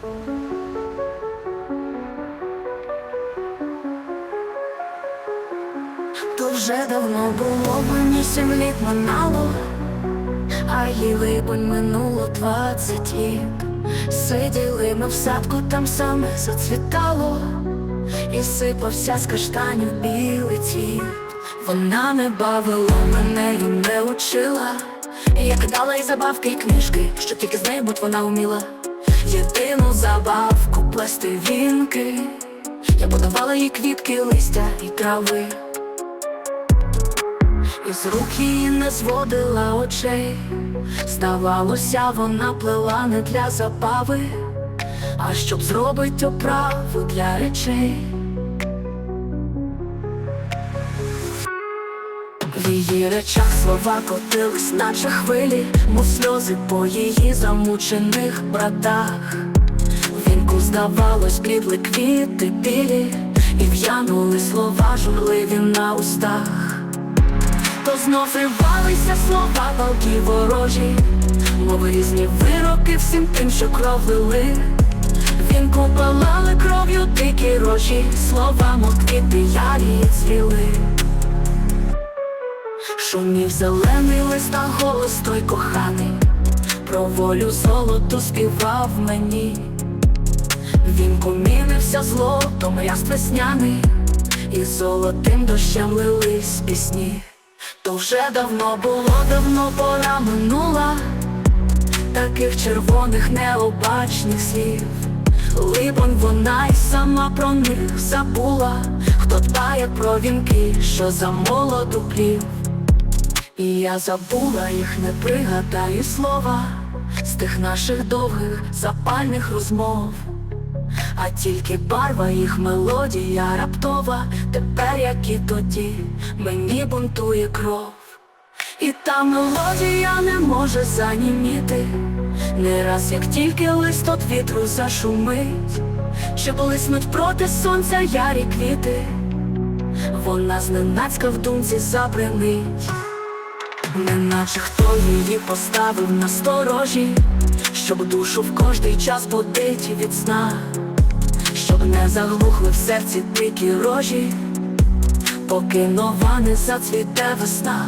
То вже давно було мені сім літ минало, а їй либонь минуло двадцять літ. Сиділи ми в садку, там саме зацвітало, і сипався з каштанів білий цвіт. Вона не бавила мене і не учила. Я кидала їй забавки і книжки, що тільки з нею будь вона уміла. Єдину забавку плести вінки. Я подавала їй квітки, листя і трави. Із рук її не зводила очей. Здавалося, вона плела не для забави, а щоб зробить оправу для речей. В її речах слова котились, наче хвилі, мов сльози по її замучених братах. Вінку, здавалось, плідли квіти білі, і в'янули слова журливі на устах. То знов ривалися слова палки ворожі, мов різні вироки всім тим, що кров лили. Він палали кров'ю дикі рожі, слова, мов квіти ярі цвіли. Шумів зелений лист, а голос той коханий, про волю золоту співав мені. Він комінився злотом, ряст весняний, і золотим дощем лились пісні. То вже давно було, давно пора минула, таких червоних необачних слів. Либонь вона й сама про них забула, хто дбає про вінки, що за молоду плів. І я забула їх, не пригадаю слова з тих наших довгих запальних розмов. А тільки барва їх мелодія раптова, тепер, як і тоді, мені бунтує кров. І та мелодія не може заніміти, не раз як тільки лист от вітру зашумить, чи блиснуть проти сонця ярі квіти, вона зненацька в думці забринить. Неначе хто її поставив на сторожі, щоб душу в кожний час будить від сна, щоб не заглухли в серці дикі рожі, поки нова не зацвіте весна.